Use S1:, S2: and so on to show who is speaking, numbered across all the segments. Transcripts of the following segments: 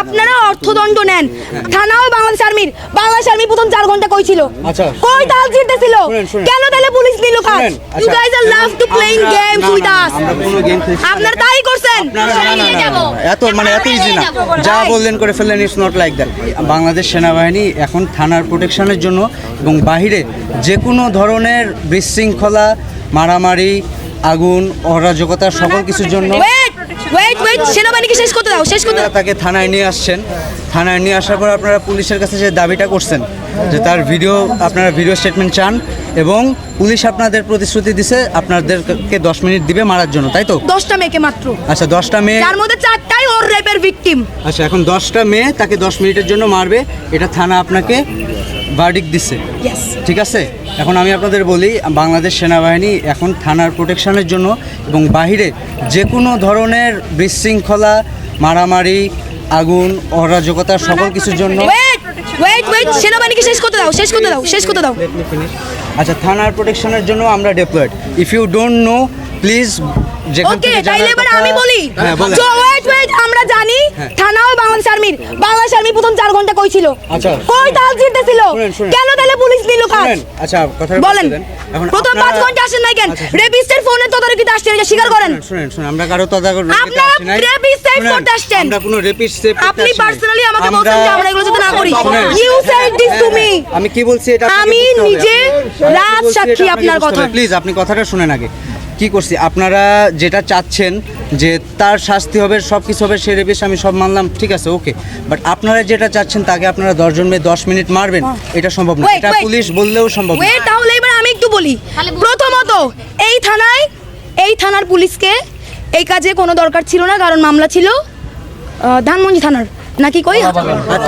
S1: আপনারা অর্থদণ্ড নেন। থানাও বাংলাদেশ আর্মির। বাংলাদেশ আর্মি প্রথম চার ঘণ্টা কই ছিল
S2: আচ্ছা।
S1: কই তাল ছিল। কেন তাহলে পুলিশ নিল কাজ? You. Guys R love to playing games with us
S2: game.
S1: আপনারা তাই করছেন?
S2: এত মানে এত ইজি না। যা বললেন করে ফেললেন it's not like that Bangladesh সেনাবাহিনী এখন থানার প্রোটেকশনের জন্য এবং বাহিরে যে কোনো ধরনের বিশৃঙ্খলা মারামারি আগুন অরাজকতা সকল কিছুর জন্য
S1: ওয়েট ওয়েট সেনাবাহিনীকে শেষ করতে দাও শেষ করতে দাও
S2: তাকে থানায় নিয়ে আসছেন। থানায় নিয়ে আসার পর আপনারা পুলিশের কাছে যে দাবিটা করছেন যে তার ভিডিও আপনারা ভিডিও স্টেটমেন্ট চান এবং পুলিশ আপনাদের প্রতিশ্রুতি দিছে আপনাদেরকে দশ মিনিট দিবে মারার জন্য তাই তো?
S1: দশটা মেয়েকে মাত্র।
S2: আচ্ছা দশটা মেয়ে
S1: তার মধ্যে চারটাই ওর রেপের ভিকটিম
S2: আচ্ছা এখন দশটা মেয়ে তাকে দশ মিনিটের জন্য মারবে। এটা থানা আপনাকে ভার্ডিক দিচ্ছে ঠিক আছে? এখন আমি আপনাদের বলি বাংলাদেশ সেনাবাহিনী এখন থানার প্রোটেকশনের জন্য এবং বাহিরে যে কোনো ধরনের বিশৃঙ্খলা মারামারি আগুন অরাজকতা সকল কিছুর জন্য
S1: ওয়েট ওয়েট ওয়েট সেনাবাহিনীকে শেষ করতে দাও শেষ করতে দাও শেষ করতে দাও।
S2: আচ্ছা থানার প্রোটেকশনের জন্য আমরা deployed if you don't know please
S1: okay তাইলে এবার আমি বলি
S2: হ্যাঁ
S1: ওয়েট ওয়েট আমরা জানি
S2: হ্যাঁ।
S1: থানাও বাংলাদেশ আর্মির। বাংলাদেশ আর্মি প্রথম ঘণ্টা কই ছিল?
S2: আচ্ছা।
S1: কই তাল ছিল। কেন তাহলে পুলিশ নিল কাজ?
S2: আচ্ছা কথা
S1: বলেন। প্রথম ঘণ্টা আসেন নাই কেন?
S2: আচ্ছা,
S1: রেপিস্টের ফোনে তদারকিতে আসছেন এটা স্বীকার করেন।
S2: শুনেন শুনেন আমরা
S1: কারও save করতে আসছেন।
S2: আমরা কোনো রেপিস্ট সেভ
S1: আপনি পার্সোনালি আমাকে বলছেন যে আমরা এগুলো যাতে না করি। You said this to me
S2: আমি কি বলছি এটা
S1: আমি নিজে রাজ সাক্ষী আপনার কথা।
S2: প্লিজ আপনি কথাটা শুনেন আগে। কি করছি? আপনারা যেটা চাচ্ছেন যে তার শাস্তি হবে সব কিছু হবে সে রেপিস আমি সব মানলাম ঠিক আছে ওকে। বাট আপনারা যেটা চাচ্ছেন তাকে আপনারা দশজন মেয়ে দশ মিনিট মারবেন এটা সম্ভব না। এটা পুলিশ বললেও সম্ভব না।
S1: তাহলে এবার আমি একটু বলি। প্রথমত এই থানায় এই থানার পুলিশকে এই কাজে কোনো দরকার ছিল না কারণ মামলা ছিল ধানমন্ডি থানার। নাকি কই?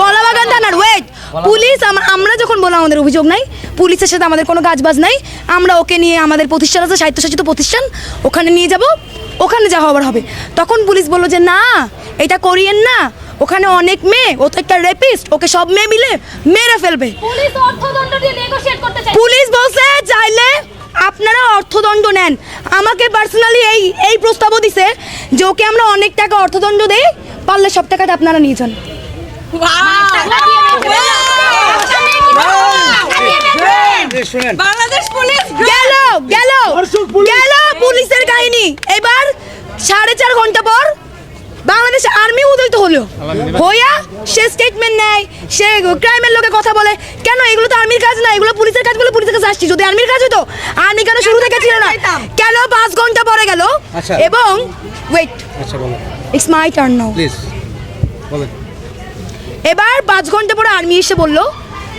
S1: কলাবাগান। থানার। ওয়েট পুলিশ আমরা যখন বললাম আমাদের অভিযোগ নাই পুলিশের সাথে আমাদের কোনো কাজবাজ নাই আমরা ওকে নিয়ে আমাদের প্রতিষ্ঠান আছে স্বায়ত্তশাসিত প্রতিষ্ঠান ওখানে নিয়ে যাব ওখানে যা হবার হবে। তখন পুলিশ বলল যে না এটা করিয়েন না ওখানে অনেক মেয়ে ও তো একটা রেপিস্ট ওকে সব মেয়ে মিলে মেরে ফেলবে।
S3: পুলিশ অর্থদণ্ড দিয়ে নেগোশিয়েট করতে চাই
S1: পুলিশ বলছে চাইলে আপনারা অর্থদণ্ড নেন। আমাকে পার্সোনালি এই এই প্রস্তাবও দিছে যে ওকে আমরা অনেক টাকা অর্থদণ্ড দেই পারলে সব টাকাটা আপনারা নিয়ে যান।
S4: বাংলাদেশ পুলিশ
S1: গেল গেল গেল পুলিশের কাহিনী। এবার সাড়ে চার ঘণ্টা পর বাংলাদেশ আর্মি উদয়িত হলো। হইয়া সে স্টেটমেন্ট নেয় সে ক্রাইমের লোকে কথা বলে কেন এগুলো তো আর্মির কাজ না? এগুলো পুলিশের কাজ বলে পুলিশের কাছে আসছি। যদি আর্মির কাজ হতো আর্মি কেন শুরু থেকে ছিল না? কেন পাঁচ ঘণ্টা পরে গেল?
S2: আচ্ছা।
S1: এবং ওয়েট
S2: আচ্ছা
S1: ইটস মাই টার্ন নাও এবার পাঁচ ঘণ্টা পরে আর্মি এসে বলল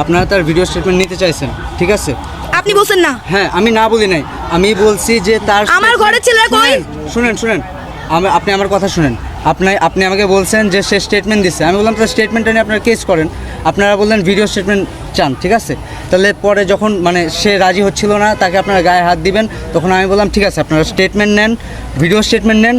S2: আপনারা তার ভিডিও স্টেটমেন্ট নিতে চাইছেন ঠিক আছে?
S1: আপনি বলছেন না।
S2: হ্যাঁ আমি না বলি নাই। আমি বলছি যে তার
S1: আমার ঘরের ছেলে কই?
S2: শুনেন, শুনেন আপনি আমার কথা শুনেন। আপনি আপনি আমাকে বলছেন যে সে স্টেটমেন্ট দিচ্ছে আমি বললাম তার স্টেটমেন্টটা নিয়ে আপনারা কেস করেন। আপনারা বললেন ভিডিও স্টেটমেন্ট চান ঠিক আছে? তাহলে পরে যখন মানে সে রাজি হচ্ছিল না তাকে আপনারা গায়ে হাত দিবেন তখন আমি বললাম ঠিক আছে আপনারা স্টেটমেন্ট নেন ভিডিও স্টেটমেন্ট নেন।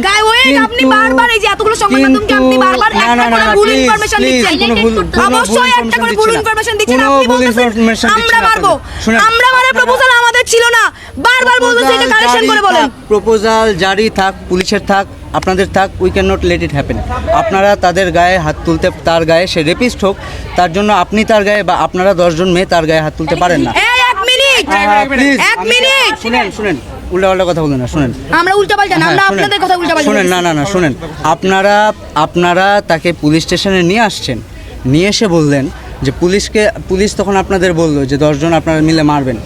S1: আপনি বারবার এই যে এতগুলো সংবাদ মাধ্যমকে আপনি বারবার
S2: না,
S1: একটা
S2: না, না,
S1: করে
S2: না,
S1: ভুল ইনফরমেশন দিচ্ছেন।
S2: কোনো ভুল-
S1: অবশ্যই একটা করে ভুল ইনফরমেশন দিচ্ছেন। আপনি
S2: ভুল
S1: বলতেছেন
S2: information দিচ্ছি
S1: আমরা আমরা মানে প্রপোজাল আমাদের ছিল না। বারবার বলতেছে এটা কারেকশন করে বলেন।
S2: প্রপোজাল জারি থাক পুলিশের থাক আপনাদের থাক we can not let it happen আপনারা তাদের গায়ে হাত তুলতে তার গায়ে সে রেপিস্ট হোক তার জন্য আপনি তার গায়ে বা আপনারা দশজন মেয়ে তার গায়ে হাত তুলতে পারেন না।
S1: এই এক মিনিট এক মিনিট
S2: শুনেন শুনেন উল্টা পাল্টা কথা বলুন না শুনেন।
S1: আমরা উল্টা পাল্টা না
S2: হ্যাঁ,
S1: আমরা
S2: শুনেন।
S1: আপনাদের কথা উল্টা পাল্টা
S2: শুনেন না না না শুনেন। আপনারা আপনারা তাকে পুলিশ স্টেশনে নিয়ে আসছেন নিয়ে এসে বললেন যে পুলিশকে পুলিশ তখন আপনাদের বলল যে দশজন আপনারা মিলে মারবেন।